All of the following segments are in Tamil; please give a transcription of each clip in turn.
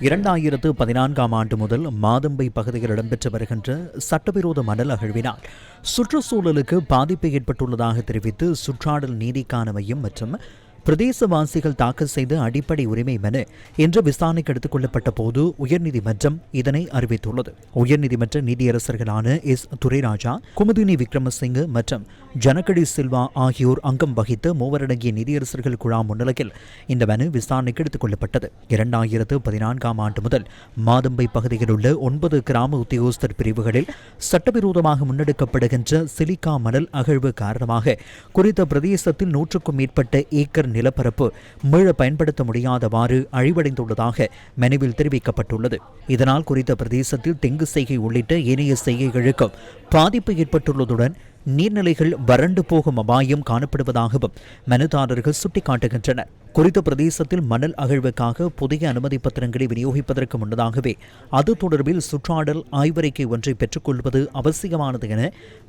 இரண்டாயிரத்து பதினான்காம் ஆண்டு முதல் மாதம்பை பகுதியில் இடம்பெற்று வருகின்ற சட்டவிரோத மணல் அகழ்வினால் சுற்றுச்சூழலுக்கு பாதிப்பு ஏற்பட்டுள்ளதாக தெரிவித்து சுற்றாடல் நீதிக்கான மையம் மற்றும் பிரதேசவாசிகள் தாக்கல் செய்த அடிப்படை உரிமை மனு இன்று விசாரணைக்கு எடுத்துக் கொள்ளப்பட்ட போது உயர்நீதிமன்றம் இதனை அறிவித்துள்ளது. உயர்நீதிமன்ற நீதியரசர்களான எஸ். துரைராஜா குமுதினி விக்ரமசிங்க மற்றும் ஜனகடி சில்வா ஆகியோர் அங்கம் வகித்த மூவரடங்கிய நீதியரசர்கள் குழாம் முன்னிலையில் இந்த மனு விசாரணைக்கு எடுத்துக் கொள்ளப்பட்டது. இரண்டாயிரத்து பதினான்காம் ஆண்டு முதல் மாதம்பை பகுதியில் உள்ள ஒன்பது கிராம உத்தியோகஸ்தர் பிரிவுகளில் சட்டவிரோதமாக முன்னெடுக்கப்படுகின்ற சிலிக்கா மணல் அகழ்வு காரணமாக குறித்த பிரதேசத்தில் நூற்றுக்கும் மேற்பட்ட ஏக்கர் நிலப்பரப்பு மீள பயன்படுத்த முடியாதவாறு அழிவடைந்துள்ளதாக மெனுவில் தெரிவிக்கப்பட்டுள்ளது. இதனால் குறித்த பிரதேசத்தில் தெங்கு செய்கை உள்ளிட்ட ஏனைய செய்கைகளுக்கும் பாதிப்பு ஏற்பட்டுள்ளதுடன் நீர்நிலைகள் வறண்டு போகும் அபாயம் காணப்படுவதாகவும் மனுதாரர்கள் சுட்டிக்காட்டுகின்றனர். குறித்த பிரதேசத்தில் மணல் அகழ்வுக்காக புதிய அனுமதி பத்திரங்களை விநியோகிப்பதற்கு முன்னதாகவே அது தொடர்பில் சுற்றாடல் ஆய்வறிக்கை ஒன்றை பெற்றுக்கொள்வது அவசியமானது என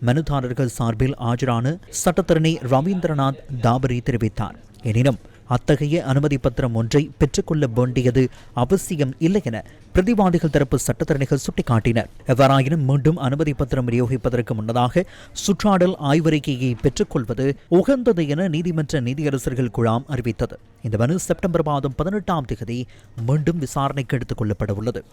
மனுதாரர்கள் சார்பில் ஆஜரான சட்டத்தரணி ரவீந்திரநாத் தாபரி தெரிவித்தார். எனினும் அத்தகைய அனுமதி பத்திரம் ஒன்றை பெற்றுக்கொள்ள வேண்டியது அவசியம் இல்லை என பிரதிவாதிகள் தரப்பு சட்டத்தரணிகள் சுட்டிக்காட்டினர். எவ்வாறாயினும் மீண்டும் அனுமதி பத்திரம் விநியோகிப்பதற்கு முன்னதாக சுற்றாடல் ஆய்வறிக்கையை பெற்றுக்கொள்வது உகந்தது என நீதிமன்ற நீதியரசர்கள் குழாம் அறிவித்தது. இந்த மனு செப்டம்பர் மாதம் பதினெட்டாம் தேதி மீண்டும் விசாரணைக்கு எடுத்துக் கொள்ளப்பட உள்ளது